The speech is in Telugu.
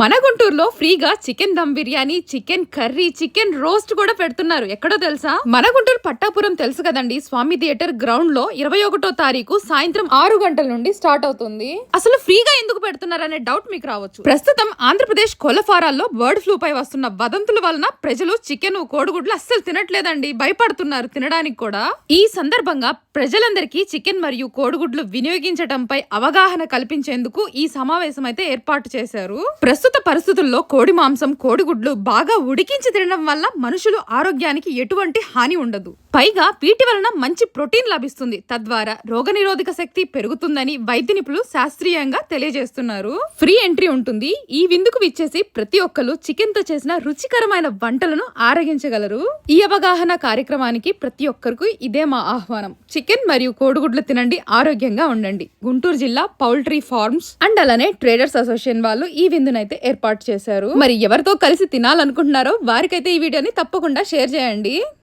మన గుంటూరులో ఫ్రీగా chicken dum biryani chicken curry chicken roast కూడా పెడుతున్నారు. ఎక్కడో తెలుసా? మన గుంటూరు పట్టాపురం తెలుసు కదండి. స్వామి థియేటర్ గ్రౌండ్లో ఇరవై ఒకటో తారీఖు సాయంత్రం ఆరు గంటల నుండి స్టార్ట్ అవుతుంది. అసలు ఫ్రీగా ఎందుకు పెడుతున్నారు అనే డౌట్ మీకు రావచ్చు. ప్రస్తుతం ఆంధ్రప్రదేశ్ కొలఫారాల్లో బర్డ్ ఫ్లూ పై వస్తున్న వదంతుల వలన ప్రజలు చికెన్ కోడిగుడ్లు అస్సలు తినట్లేదండి. భయపడుతున్నారు తినడానికి కూడా. ఈ సందర్భంగా ప్రజలందరికీ చికెన్ మరియు కోడిగుడ్లు వినియోగించడంపై అవగాహన కల్పించేందుకు ఈ సమావేశం అయితే ఏర్పాటు చేశారు. ప్రస్తుతం ప్రస్తుత పరిస్థితుల్లో కోడి మాంసం కోడిగుడ్లు బాగా ఉడికించి తినడం వల్ల మనుషులు ఆరోగ్యానికి ఎటువంటి హాని ఉండదు. పైగా వీటి వలన మంచి ప్రోటీన్ లభిస్తుంది. తద్వారా రోగనిరోధక శక్తి పెరుగుతుందని వైద్య నిపుణులు శాస్త్రీయంగా తెలియజేస్తున్నారు. ఫ్రీ ఎంట్రీ ఉంటుంది. ఈ విందుకు విచ్చేసి ప్రతి ఒక్కరు చికెన్తో చేసిన రుచికరమైన వంటలను ఆరగించగలరు. ఈ అవగాహన కార్యక్రమానికి ప్రతి ఒక్కరికి ఇదే మా ఆహ్వానం. చికెన్ మరియు కోడిగుడ్లు తినండి ఆరోగ్యంగా ఉండండి. గుంటూరు జిల్లా పౌల్ట్రీ ఫార్మ్స్ అండ్ అలానే ట్రేడర్స్ అసోసియేషన్ వాళ్ళు ఈ విందునైతే ఏర్పాటు చేశారు. మరి ఎవరితో కలిసి తినాలనుకుంటున్నారో వారికైతే ఈ వీడియోని తప్పకుండా షేర్ చేయండి.